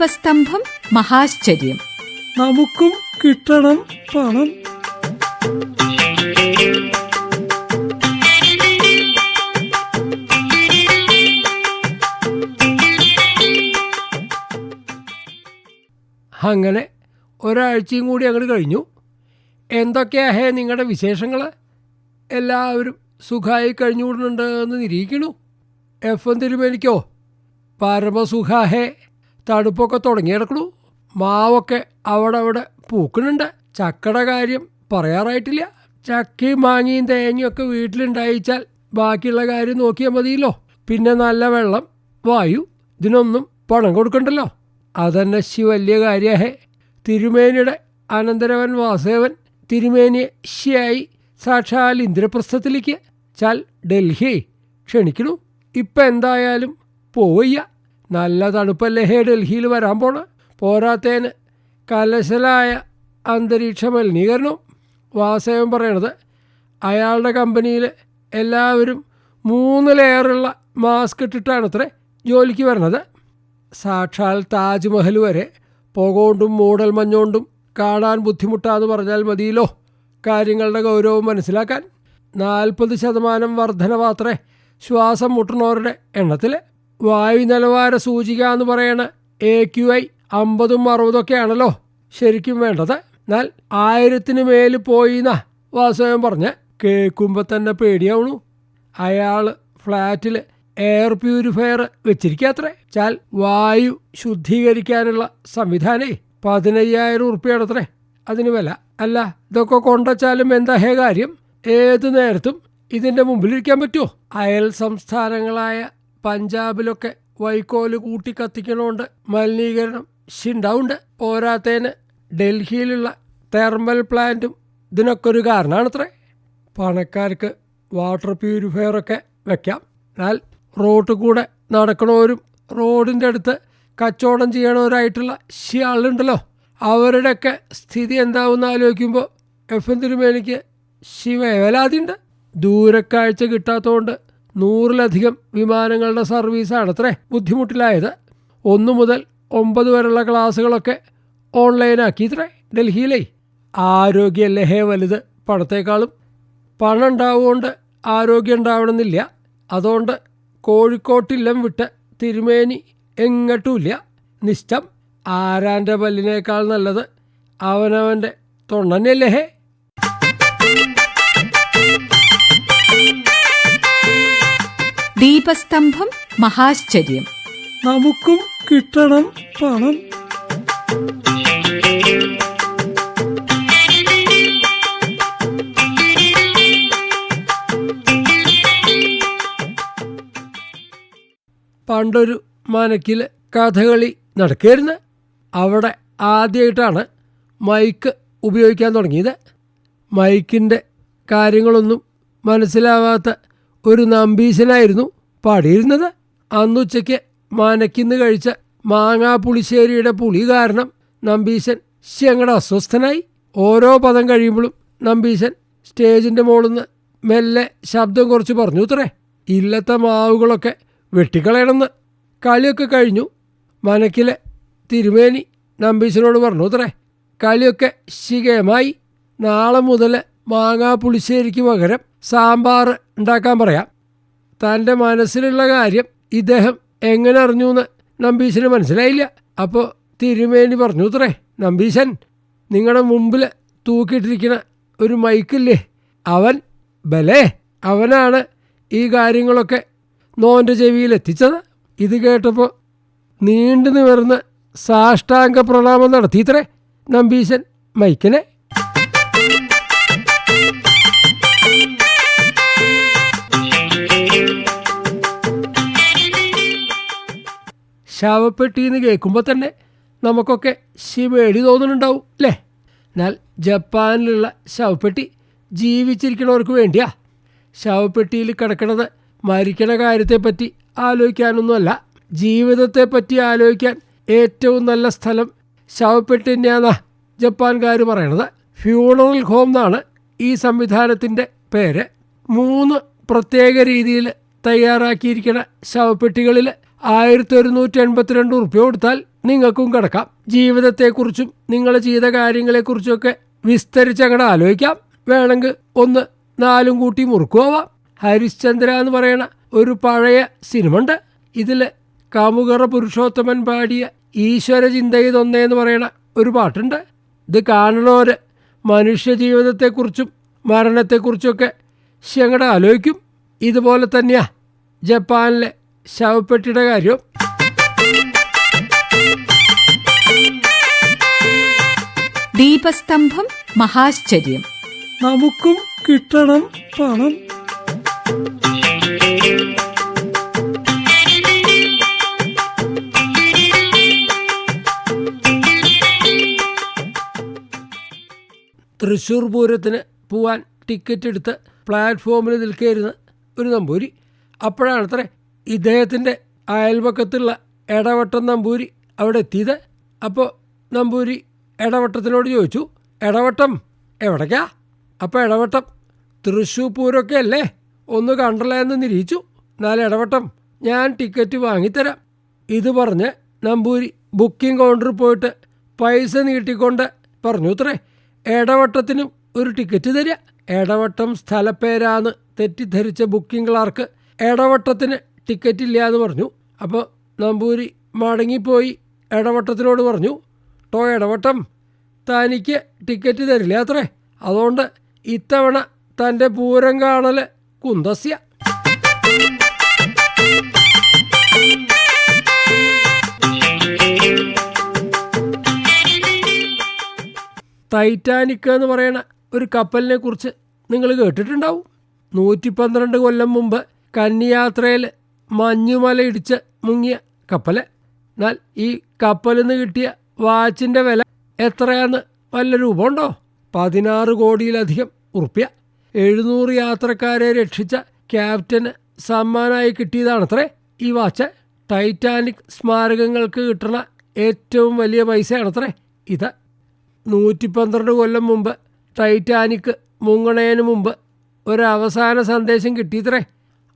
ദീപസ്തംഭം മഹാശ്ചര്യം. നമുക്കും കിട്ടണം പണം. അങ്ങനെ ഒരാഴ്ചയും കൂടി അങ്ങോട്ട് കഴിഞ്ഞു. എന്തൊക്കെയാ ഹേ നിങ്ങളുടെ വിശേഷങ്ങൾ എല്ലാവരും സുഖമായി കഴിഞ്ഞുകൂടുന്നുണ്ട് എന്ന് നിരീക്കണു എഫ് എം തിരുമേനിക്കോ പരമസുഖ ഹേ. തണുപ്പൊക്കെ തുടങ്ങി കിടക്കണു മാവൊക്കെ അവിടെ അവിടെ പൂക്കണുണ്ട് ചക്കയുടെ കാര്യം പറയാറായിട്ടില്ല. ചക്കയും മാങ്ങയും തേങ്ങയൊക്കെ വീട്ടിലുണ്ടായിച്ചാൽ ബാക്കിയുള്ള കാര്യം നോക്കിയാൽ മതിയല്ലോ. പിന്നെ നല്ല വെള്ളം വായു ഇതിനൊന്നും പണം കൊടുക്കണ്ടല്ലോ. അതന്നെ ശി വലിയ കാര്യാഹേ. തിരുമേനിയുടെ അനന്തരവൻ വാസേവൻ തിരുമേനിയെ ശിയായി സാക്ഷാൽ ഇന്ദ്രപ്രസ്ഥത്തിലേക്ക് ചാൽ ഡൽഹി ക്ഷണിക്കണു. ഇപ്പം എന്തായാലും പോവയ്യ. നല്ല തണുപ്പല്ലേ ഹേ ഡൽഹിയിൽ വരാൻ പോണ? പോരാത്തേന് കലശലായ അന്തരീക്ഷ മലിനീകരണവും വാസവൻ പറയണത്. അയാളുടെ കമ്പനിയിൽ എല്ലാവരും മൂന്ന് ലെയറുള്ള മാസ്ക് ഇട്ടിട്ടാണ് അത്ര ജോലിക്ക് വരണത്. സാക്ഷാൽ താജ്മഹൽ വരെ പുകകൊണ്ടും മൂടൽ മഞ്ഞുകൊണ്ടും കാണാൻ ബുദ്ധിമുട്ടാന്ന് പറഞ്ഞാൽ മതിയല്ലോ കാര്യങ്ങളുടെ ഗൗരവം മനസ്സിലാക്കാൻ. നാൽപ്പത് ശതമാനം വർധനമാത്രേ ശ്വാസം മുട്ടുന്നവരുടെ എണ്ണത്തിൽ വായു നിലവാര സൂചിക എന്ന് പറയണ എ ക്യു ഐ അമ്പതും അറുപതൊക്കെയാണല്ലോ ശരിക്കും വേണ്ടത്. എന്നാൽ ആയിരത്തിന് മേൽ പോയിന്നാ വാസവൻ പറഞ്ഞ്. കേൾക്കുമ്പോൾ തന്നെ പേടിയാവണു. അയാൾ ഫ്ലാറ്റിൽ എയർ പ്യൂരിഫയർ വെച്ചിരിക്കാത്രേ. ചാൽ വായു ശുദ്ധീകരിക്കാനുള്ള സംവിധാനേ പതിനയ്യായിരം ഉറുപ്പ്യാണത്രേ. അതിന് വില. അല്ല ഇതൊക്കെ കൊണ്ടച്ചാലും എന്താ ഹേ കാര്യം? ഏത് നേരത്തും ഇതിന്റെ മുമ്പിലിരിക്കാൻ പറ്റുമോ അയൽ സംസ്ഥാനങ്ങളായ പഞ്ചാബിലൊക്കെ വൈക്കോൽ കൂട്ടി കത്തിക്കണോണ്ട് മലിനീകരണം ശിണ്ടാവുണ്ട്. പോരാത്തേന് ഡൽഹിയിലുള്ള തെർമൽ പ്ലാന്റും ഇതിനൊക്കെ ഒരു കാരണമാണത്രേ പണക്കാർക്ക് വാട്ടർ പ്യൂരിഫയറൊക്കെ വെക്കാം. എന്നാൽ റോട്ടിൽ കൂടെ നടക്കണവരും റോഡിന്റെ അടുത്ത് കച്ചവടം ചെയ്യണവരായിട്ടുള്ള ശിയാളുണ്ടല്ലോ. അവരുടെയൊക്കെ സ്ഥിതി എന്താവുമെന്ന് ആലോചിക്കുമ്പോൾ എഫ് എൻ തിരുമേനിക്ക് ശിവവേലാതിയുണ്ട്. ദൂരക്കാഴ്ച കിട്ടാത്തതുകൊണ്ട് നൂറിലധികം വിമാനങ്ങളുടെ സർവീസാണ് അത്രേ ബുദ്ധിമുട്ടിലായത്. ഒന്നു മുതൽ ഒമ്പത് വരെയുള്ള ക്ലാസ്സുകളൊക്കെ ഓൺലൈനാക്കി ഇത്രേ ഡൽഹിയിലേ. ആരോഗ്യമല്ലേ വലുത് പണത്തേക്കാളും. പണം ഉണ്ടാവുകൊണ്ട് ആരോഗ്യം ഉണ്ടാവണമെന്നില്ല. അതുകൊണ്ട് കോഴിക്കോട്ടില്ലം വിട്ട് തിരുമേനി എങ്ങട്ടുമില്ല. നിശ്ചം ആരാന്റെ പല്ലിനേക്കാൾ നല്ലത് അവനവന്റെ തൊണ്ണനല്ലേ ദീപസ്തംഭം മഹാശ്ചര്യം. നമുക്കും കിട്ടണം പണം. പണ്ടൊരു മനക്കിൽ കഥകളി നടക്കുകയായിരുന്നു അവിടെ ആദ്യമായിട്ടാണ് മൈക്ക് ഉപയോഗിക്കാൻ തുടങ്ങിയത്. മൈക്കിന്റെ കാര്യങ്ങളൊന്നും മനസ്സിലാവാത്ത ഒരു നമ്പീശനായിരുന്നു പാടിയിരുന്നത്. അന്നുച്ചയ്ക്ക് മാനക്കിന്ന് കഴിച്ച മാങ്ങാ പുളിശ്ശേരിയുടെ പുളി കാരണം നമ്പീശൻ ശങ്ങടെ അസ്വസ്ഥനായി. ഓരോ പദം കഴിയുമ്പോഴും നമ്പീശൻ സ്റ്റേജിന്റെ മുകളിൽ നിന്ന് മെല്ലെ ശബ്ദം കുറച്ച് പറഞ്ഞു ഇത്രേ ഇല്ലത്തെ മാവുകളൊക്കെ വെട്ടിക്കളയണമെന്ന് കളിയൊക്കെ കഴിഞ്ഞു. മനക്കിലെ തിരുമേനി നമ്പീശനോട് പറഞ്ഞു ഉത്രേ കളിയൊക്കെ ശികയമായി നാളെ മുതൽ മാങ്ങാ പുളിശ്ശേരിക്ക് പകരം സാമ്പാർ ഉണ്ടാക്കാൻ പറയാം. തന്റെ മനസ്സിലുള്ള കാര്യം ഇദ്ദേഹം എങ്ങനെ അറിഞ്ഞു എന്ന് നമ്പീശന് മനസ്സിലായില്ല. അപ്പോൾ തിരുമേനി പറഞ്ഞു അത്രേ നമ്പീശൻ നിങ്ങളുടെ മുമ്പിൽ തൂക്കിയിട്ടിരിക്കുന്ന ഒരു മൈക്കില്ലേ? അവൻ ബലേ അവനാണ് ഈ കാര്യങ്ങളൊക്കെ നോന്റെ ചെവിയിൽ എത്തിച്ചത്. ഇത് കേട്ടപ്പോൾ നീണ്ടു നിവർന്ന് സാഷ്ടാംഗ പ്രണാമം നടത്തിയിത്രേ നമ്പീശൻ മൈക്കിനെ ശവപ്പെട്ടിന്ന് കേൾക്കുമ്പോൾ തന്നെ നമുക്കൊക്കെ ശിവേടി തോന്നുന്നുണ്ടാവും അല്ലേ എന്നാൽ ജപ്പാനിലുള്ള ശവപ്പെട്ടി ജീവിച്ചിരിക്കുന്നവർക്ക് വേണ്ടിയാ. ശവപ്പെട്ടിയിൽ കിടക്കണത് മരിക്കണ കാര്യത്തെപ്പറ്റി ആലോചിക്കാനൊന്നുമല്ല ജീവിതത്തെപ്പറ്റി ആലോചിക്കാൻ ഏറ്റവും നല്ല സ്ഥലം ശവപ്പെട്ടി തന്നെയാണെന്നാ ജപ്പാൻകാർ പറയണത്. ഫ്യൂണറൽ ഹോം എന്നാണ് ഈ സംവിധാനത്തിന്റെ പേര്. മൂന്ന് പ്രത്യേക രീതിയിൽ തയ്യാറാക്കിയിരിക്കുന്ന ശവപ്പെട്ടികളിൽ ആയിരത്തി ഒരുന്നൂറ്റി എൺപത്തിരണ്ട് ഉറുപ്പ്യ കൊടുത്താൽ നിങ്ങൾക്കും കിടക്കാം. ജീവിതത്തെക്കുറിച്ചും നിങ്ങൾ ചെയ്ത കാര്യങ്ങളെക്കുറിച്ചൊക്കെ വിസ്തരിച്ചങ്ങടെ ആലോചിക്കാം. വേണമെങ്കിൽ ഒന്ന് നാലും കൂട്ടി മുറുക്കുവാം ഹരിശ്ചന്ദ്ര എന്ന് പറയുന്ന ഒരു പഴയ സിനിമ ഉണ്ട് ഇതിൽ കാമുകറ പുരുഷോത്തമൻ പാടിയ ഈശ്വര ചിന്തയിതൊന്നേ എന്ന് പറയണ ഒരു പാട്ടുണ്ട്. ഇത് കാണണവർ മനുഷ്യ ജീവിതത്തെക്കുറിച്ചും മരണത്തെക്കുറിച്ചൊക്കെ ശങ്ങടെ ആലോചിക്കും. ഇതുപോലെ തന്നെയാ ജപ്പാനിലെ ശവപ്പെട്ടിയുടെ കാര്യം. ദീപസ്തംഭം മഹാശ്ചര്യം. നമുക്കും കിട്ടണം പണം. തൃശ്ശൂർ പൂരത്തിന് പോവാൻ ടിക്കറ്റ് എടുത്ത് പ്ലാറ്റ്ഫോമിൽ നിൽക്കുകയായിരുന്ന ഒരു നമ്പൂരി അപ്പോഴാണത്രേ ഇദ്ദേഹത്തിന്റെ അയൽവക്കത്തുള്ള എടവട്ടം നമ്പൂരി അവിടെ എത്തിയത്. അപ്പോൾ നമ്പൂരി എടവട്ടത്തിനോട് ചോദിച്ചു എടവട്ടം എവിടേക്കാ? അപ്പോൾ എടവട്ടം തൃശ്ശൂർ പൂരമൊക്കെ അല്ലേ ഒന്ന് കണ്ടല്ല? എന്ന് നിരീച്ചു. എന്നാൽ ഇടവട്ടം ഞാൻ ടിക്കറ്റ് വാങ്ങിത്തരാം. ഇത് പറഞ്ഞ് നമ്പൂരി ബുക്കിംഗ് കൗണ്ടറിൽ പോയിട്ട് പൈസ നീട്ടിക്കൊണ്ട് പറഞ്ഞു അത്രേ ഇടവട്ടത്തിനും ഒരു ടിക്കറ്റ് തരിക ഇടവട്ടം സ്ഥലപ്പേരാന്ന് തെറ്റിദ്ധരിച്ച ബുക്കിംഗ് ക്ലാർക്ക് ഇടവട്ടത്തിന് ടിക്കറ്റ് ഇല്ല എന്ന് പറഞ്ഞു. അപ്പോൾ നമ്പൂരി മടങ്ങിപ്പോയി ഇടവട്ടത്തിനോട് പറഞ്ഞു ടോ ഇടവട്ടം തനിക്ക് ടിക്കറ്റ് തരില്ല അത്രേ? അതുകൊണ്ട് ഇത്തവണ തന്റെ പൂരം കാണൽ കുന്തസ്യ. ടൈറ്റാനിക് എന്ന് പറയുന്ന ഒരു കപ്പലിനെ കുറിച്ച് നിങ്ങൾ കേട്ടിട്ടുണ്ടാവും? നൂറ്റി പന്ത്രണ്ട് കൊല്ലം മുമ്പ് കന്നിയാത്രയിൽ മഞ്ഞുമല ഇടിച്ച് മുങ്ങിയ കപ്പൽ എന്നാൽ ഈ കപ്പലിൽ നിന്ന് കിട്ടിയ വാച്ചിന്റെ വില എത്രയാന്ന് വല്ല രൂപമുണ്ടോ? പതിനാറ് കോടിയിലധികം ഉറുപ്പ്യ. എഴുന്നൂറ് യാത്രക്കാരെ രക്ഷിച്ച ക്യാപ്റ്റന് സമ്മാനമായി കിട്ടിയതാണത്രേ. ഈ വാച്ച് ടൈറ്റാനിക് സ്മാരകങ്ങൾക്ക് കിട്ടുന്ന ഏറ്റവും വലിയ പൈസയാണത്രേ ഇത്. നൂറ്റി പന്ത്രണ്ട് കൊല്ലം മുമ്പ് ടൈറ്റാനിക് മുങ്ങണേന് മുമ്പ് ഒരു അവസാന സന്ദേശം കിട്ടിയത്രേ.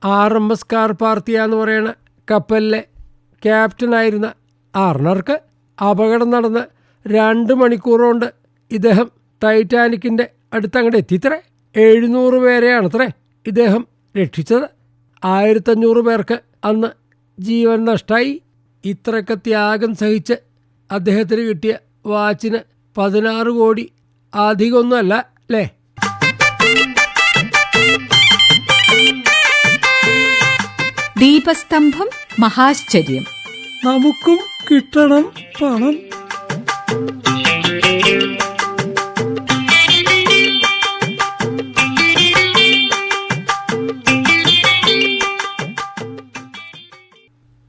R M S Carpathia എന്ന് പറയുന്ന കപ്പലിലെ ക്യാപ്റ്റനായിരുന്ന ആർണർക്ക് അപകടം നടന്ന് രണ്ട് മണിക്കൂർ കൊണ്ട് ഇദ്ദേഹം ടൈറ്റാനിക്കിന്റെ അടുത്തങ്ങോട്ട് എത്തിത്രേ എഴുന്നൂറ് പേരെയാണത്രേ ഇദ്ദേഹം രക്ഷിച്ചത്. ആയിരത്തഞ്ഞൂറ് പേർക്ക് അന്ന് ജീവൻ നഷ്ടമായി ഇത്രയൊക്കെ ത്യാഗം സഹിച്ച് അദ്ദേഹത്തിന് കിട്ടിയ വാച്ചിന് പതിനാറ് കോടി അധികമൊന്നുമല്ല അല്ലേ? ദീപസ്തംഭം മഹാശ്ചര്യം. നമുക്കും കിട്ടണം പണം.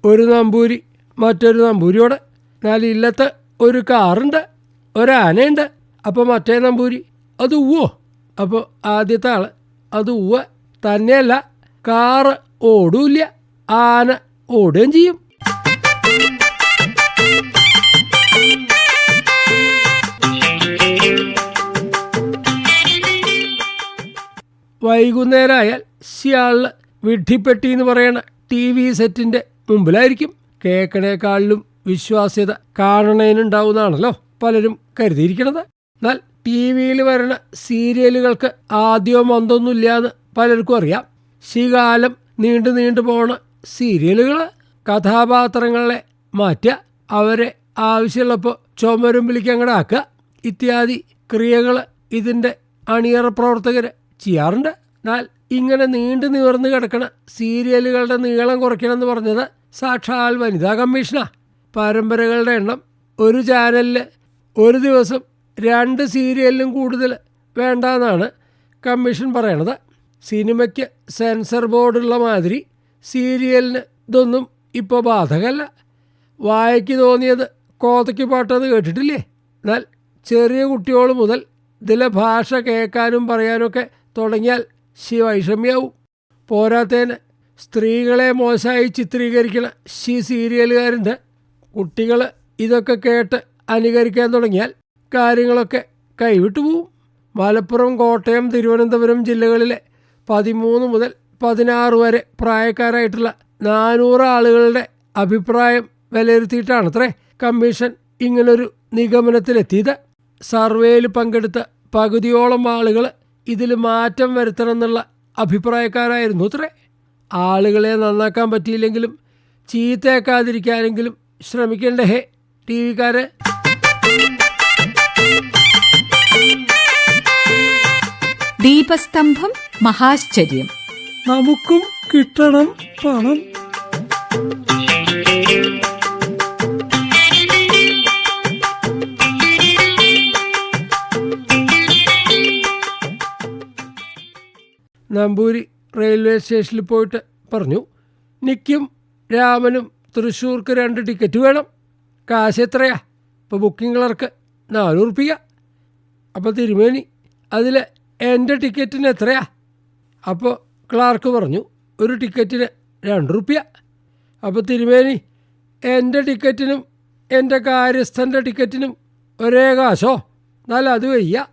ഒരു നമ്പൂരി മറ്റൊരു നമ്പൂരിയോടെ. എന്നാൽ ഇല്ലത്ത് ഒരു കാറുണ്ട് ഒരാനയുണ്ട് അപ്പോൾ മറ്റേ നമ്പൂരി അത് ഉവോ അപ്പോൾ ആദ്യത്തെ ആൾ അത് ഉവ തന്നെയല്ല കാറ് ഓടൂല്ല. ആന ഓടുകയും ചെയ്യും. വൈകുന്നേരമായാൽ സിയാളിൽ വിഡ്ഢിപ്പെട്ടി എന്ന് പറയുന്ന ടി വി സെറ്റിന്റെ മുമ്പിലായിരിക്കും. കേൾക്കണേക്കാളിലും വിശ്വാസ്യത കാണണേനുണ്ടാവുന്നതാണല്ലോ പലരും കരുതിയിരിക്കണത്. എന്നാൽ ടി വിയിൽ വരണ സീരിയലുകൾക്ക് ആദ്യവും അന്തൊന്നുമില്ല എന്ന് പലർക്കും അറിയാം. ശികാലം നീണ്ടു നീണ്ടു പോണ സീരിയലുകൾ കഥാപാത്രങ്ങളെ മാറ്റുക അവരെ ആവശ്യമുള്ളപ്പോൾ ചുമരും വിളിക്കങ്ങടെ ആക്കുക ഇത്യാദി ക്രിയകൾ ഇതിന്റെ അണിയറ പ്രവർത്തകർ ചെയ്യാറുണ്ട്. എന്നാൽ ഇങ്ങനെ നീണ്ടു നിവർന്ന് കിടക്കണ സീരിയലുകളുടെ നീളം കുറയ്ക്കണമെന്ന് പറഞ്ഞത് സാക്ഷാൽ വനിതാ കമ്മീഷനാ. പരമ്പരകളുടെ എണ്ണം ഒരു ചാനലിൽ ഒരു ദിവസം രണ്ട് സീരിയലിലും കൂടുതൽ വേണ്ടെന്നാണ് കമ്മീഷൻ പറയണത്. സിനിമയ്ക്ക് സെൻസർ ബോർഡുള്ള മാതിരി സീരിയലിന് ഇതൊന്നും ഇപ്പോൾ ബാധകമല്ല വായയ്ക്ക് തോന്നിയത് കോതയ്ക്ക് പാട്ടെന്ന് കേട്ടിട്ടില്ലേ? എന്നാൽ ചെറിയ കുട്ടികൾ മുതൽ ഇതിലെ ഭാഷ കേൾക്കാനും പറയാനൊക്കെ തുടങ്ങിയാൽ ശി വൈഷമ്യാവും പോരാത്തേന് സ്ത്രീകളെ മോശമായി ചിത്രീകരിക്കുന്ന ശി സീരിയലുകാരുണ്ട്. കുട്ടികൾ ഇതൊക്കെ കേട്ട് അനുകരിക്കാൻ തുടങ്ങിയാൽ കാര്യങ്ങളൊക്കെ കൈവിട്ടു പോവും മലപ്പുറം കോട്ടയം തിരുവനന്തപുരം ജില്ലകളിലെ പതിമൂന്ന് മുതൽ പതിനാറ് വരെ പ്രായക്കാരായിട്ടുള്ള നാനൂറ് ആളുകളുടെ അഭിപ്രായം വിലയിരുത്തിയിട്ടാണ് അത്രേ കമ്മീഷൻ ഇങ്ങനൊരു നിഗമനത്തിലെത്തിയത്. സർവേയിൽ പങ്കെടുത്ത പകുതിയോളം ആളുകൾ ഇതിൽ മാറ്റം വരുത്തണം എന്നുള്ള അഭിപ്രായക്കാരായിരുന്നു അത്രേ ആളുകളെ നന്നാക്കാൻ പറ്റിയില്ലെങ്കിലും ചീത്തയാക്കാതിരിക്കാനെങ്കിലും ശ്രമിക്കണ്ടേ ഹേ ടി വിക്കാരെ. ദീപസ്തംഭം മഹാശ്ചര്യം. നമുക്കും കിട്ടണം പണം. നമ്പൂരി റെയിൽവേ സ്റ്റേഷനിൽ പോയിട്ട് പറഞ്ഞു നിക്കും രാമനും തൃശ്ശൂർക്ക് രണ്ട് ടിക്കറ്റ് വേണം. കാശ് എത്രയാ? ഇപ്പോൾ ബുക്കിംഗ് ക്ലർക്ക് നാനൂറ് റുപ്യ. അപ്പോൾ തിരുമേനി അതിൽ എന്റെ ടിക്കറ്റിന് എത്രയാ? അപ്പോൾ ക്ലാർക്ക് പറഞ്ഞു ഒരു ടിക്കറ്റിന് രണ്ട് റുപ്യ. അപ്പോൾ തിരുമേനി എന്റെ ടിക്കറ്റിനും എന്റെ കാര്യസ്ഥന്റെ ടിക്കറ്റിനും ഒരേ കാശോ? എന്നാൽ അത് വയ്യ.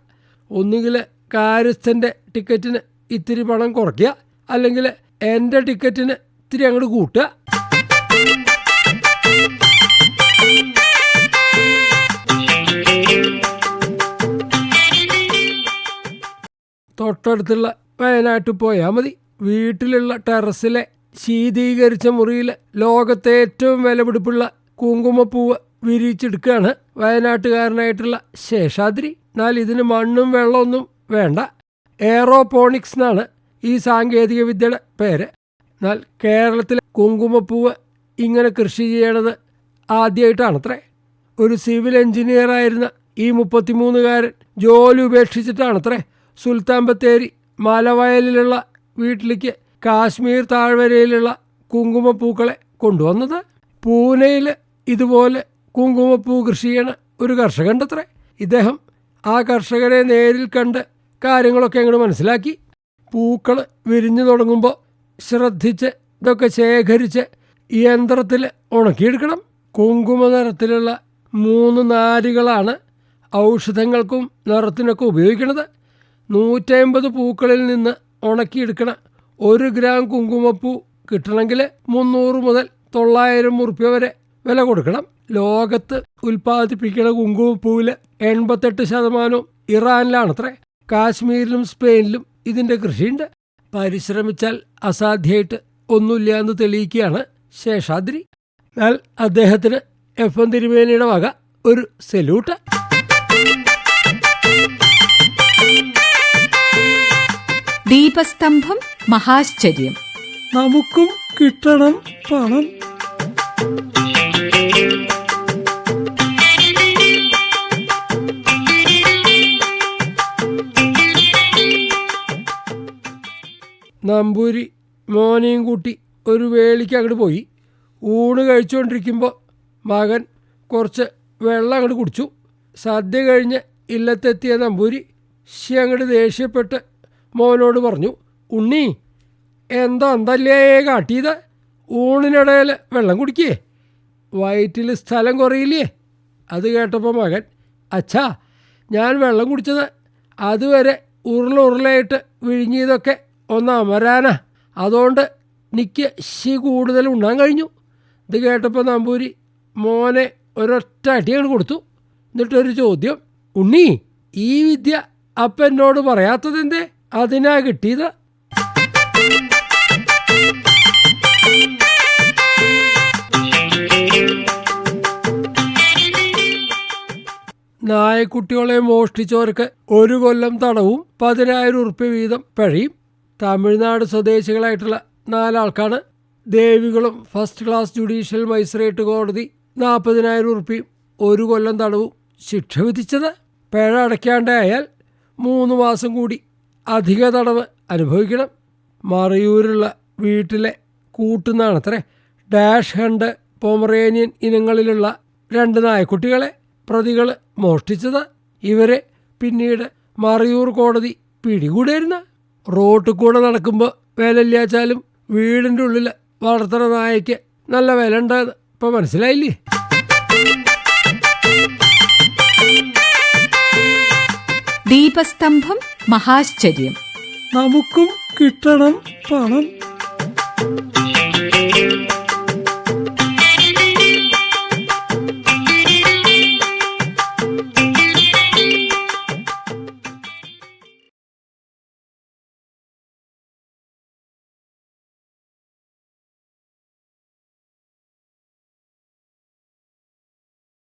ഒന്നുകിൽ കാര്യസ്ഥന്റെ ടിക്കറ്റിന് ഇത്തിരി പണം കുറയ്ക്കുക അല്ലെങ്കിൽ എന്റെ ടിക്കറ്റിന് ഇത്തിരി അങ്ങോട്ട് കൂട്ടുക. തൊട്ടടുത്തുള്ള വയനാട്ടിൽ പോയാൽ മതി. വീട്ടിലുള്ള ടെറസിലെ ശീതീകരിച്ച മുറിയിൽ ലോകത്തെ ഏറ്റവും വിലപിടിപ്പുള്ള കുങ്കുമപ്പൂവ് വിരിയിച്ചെടുക്കുകയാണ് വയനാട്ടുകാരനായിട്ടുള്ള ശേഷാദ്രി. എന്നാൽ ഇതിന് മണ്ണും വെള്ളമൊന്നും വേണ്ട. എയറോപോണിക്സ് എന്നാണ് ഈ സാങ്കേതിക വിദ്യയുടെ പേര്. എന്നാൽ കേരളത്തിലെ കുങ്കുമപ്പൂവ് ഇങ്ങനെ കൃഷി ചെയ്യണത് ആദ്യമായിട്ടാണത്രേ ഒരു സിവിൽ എഞ്ചിനീയറായിരുന്ന ഈ മുപ്പത്തിമൂന്നുകാരൻ ജോലി ഉപേക്ഷിച്ചിട്ടാണത്രേ. സുൽത്താൻ ബത്തേരി മലവയലിലുള്ള വീട്ടിലേക്ക് കാശ്മീർ താഴ്വരയിലുള്ള കുങ്കുമപ്പൂക്കളെ കൊണ്ടുവന്നത്. പൂനെയിൽ ഇതുപോലെ കുങ്കുമപ്പൂ കൃഷി ചെയ്യണ ഒരു കർഷകണ്ടത്രേ ഇദ്ദേഹം ആ കർഷകരെ നേരിൽ കണ്ട് കാര്യങ്ങളൊക്കെ അങ്ങോട്ട് മനസ്സിലാക്കി. പൂക്കൾ വിരിഞ്ഞു തുടങ്ങുമ്പോൾ ശ്രദ്ധിച്ച് ഇതൊക്കെ ശേഖരിച്ച് യന്ത്രത്തിൽ ഉണക്കിയെടുക്കണം. കുങ്കുമ നിറത്തിലുള്ള മൂന്ന് നാരുകളാണ് ഔഷധങ്ങൾക്കും നിറത്തിനൊക്കെ ഉപയോഗിക്കുന്നത് നൂറ്റമ്പത് പൂക്കളിൽ നിന്ന് ഉണക്കിയെടുക്കണ ഒരു ഗ്രാം കുങ്കുമപ്പൂ കിട്ടണമെങ്കിൽ മുന്നൂറ് മുതൽ തൊള്ളായിരം ഉറുപ്പ്യ വരെ വില കൊടുക്കണം. ലോകത്ത് ഉൽപ്പാദിപ്പിക്കുന്ന കുങ്കുമപ്പൂവിൽ എൺപത്തെട്ട് ശതമാനവും ഇറാനിലാണത്രേ. കാശ്മീരിലും സ്പെയിനിലും ഇതിന്റെ കൃഷിയുണ്ട്. പരിശ്രമിച്ചാൽ അസാധ്യമായിട്ട് ഒന്നുമില്ല എന്ന് തെളിയിക്കുകയാണ് ശേഷാദ്രി. എന്നാൽ അദ്ദേഹത്തിന് എഫ് എം തിരുമേനിയുടെ വക ഒരു സല്യൂട്ട്. ദീപസ്തംഭം മഹാശ്ചര്യം. നമുക്കും കിട്ടണം പണം. നമ്പൂരി മോനെയും കൂട്ടി ഒരു വേളിക്ക് അങ്ങോട്ട് പോയി. ഊണ് കഴിച്ചുകൊണ്ടിരിക്കുമ്പോൾ മകൻ കുറച്ച് വെള്ളം അങ്ങോട്ട് കുടിച്ചു. സദ്യ കഴിഞ്ഞ് ഇല്ലത്തെത്തിയ നമ്പൂരി ശി അങ്ങോട്ട് ദേഷ്യപ്പെട്ട് മോനോട് പറഞ്ഞു ഉണ്ണി എന്താ എന്തല്ലേ കാട്ടിയത്? ഊണിനിടയിൽ വെള്ളം കുടിക്കേ? വയറ്റിൽ സ്ഥലം കുറയില്ലേ? അത് കേട്ടപ്പോൾ മകൻ അച്ഛാ ഞാൻ വെള്ളം കുടിച്ചത് അതുവരെ ഉരുളുരുളായിട്ട് വിഴുങ്ങിയതൊക്കെ ഒന്ന് അമരാനാ. അതുകൊണ്ട് എനിക്ക് ശി കൂടുതൽ ഉണ്ണാൻ കഴിഞ്ഞു. ഇത് കേട്ടപ്പോൾ നമ്പൂരി മോനെ ഒരൊറ്റ അടിയാണ് കൊടുത്തു. എന്നിട്ടൊരു ചോദ്യം ഉണ്ണി ഈ വിദ്യ അപ്പ എന്നോട് പറയാത്തതെന്തേ? അതിനാ കിട്ടിയത്. നായക്കുട്ടികളെ മോഷ്ടിച്ചവർക്ക് ഒരു കൊല്ലം തടവും പതിനായിരം ഉറുപ്പ്യ വീതം പഴിയും. തമിഴ്നാട് സ്വദേശികളായിട്ടുള്ള നാലാൾക്കാണ് Devikulam first class judicial magistrate കോടതി നാൽപ്പതിനായിരം ഉറുപ്പ്യയും ഒരു കൊല്ലം തടവും ശിക്ഷ വിധിച്ചത്. പിഴ അടയ്ക്കാണ്ടായാൽ മൂന്ന് മാസം കൂടി അധിക തടവ് അനുഭവിക്കണം. മറയൂരുള്ള വീട്ടിലെ കൂട്ടുന്നാണത്രേ. ഡാഷ് ഹണ്ട് പോമറേനിയൻ ഇനങ്ങളിലുള്ള രണ്ട് നായക്കുട്ടികളെ പ്രതികൾ മോഷ്ടിച്ചത്. ഇവരെ പിന്നീട് മറയൂർ കോടതി പിടികൂടിയിരുന്ന. റോട്ടിൽ കൂടെ നടക്കുമ്പോൾ വിലയില്ലാച്ചാലും വീടിന്റെ ഉള്ളിൽ വളർത്തുന്ന നായയ്ക്ക് നല്ല വില ഉണ്ടെന്ന് ഇപ്പം മനസ്സിലായില്ലേ? ദീപസ്തംഭം മഹാശ്ചര്യം. നമുക്കും കിട്ടണം പണം.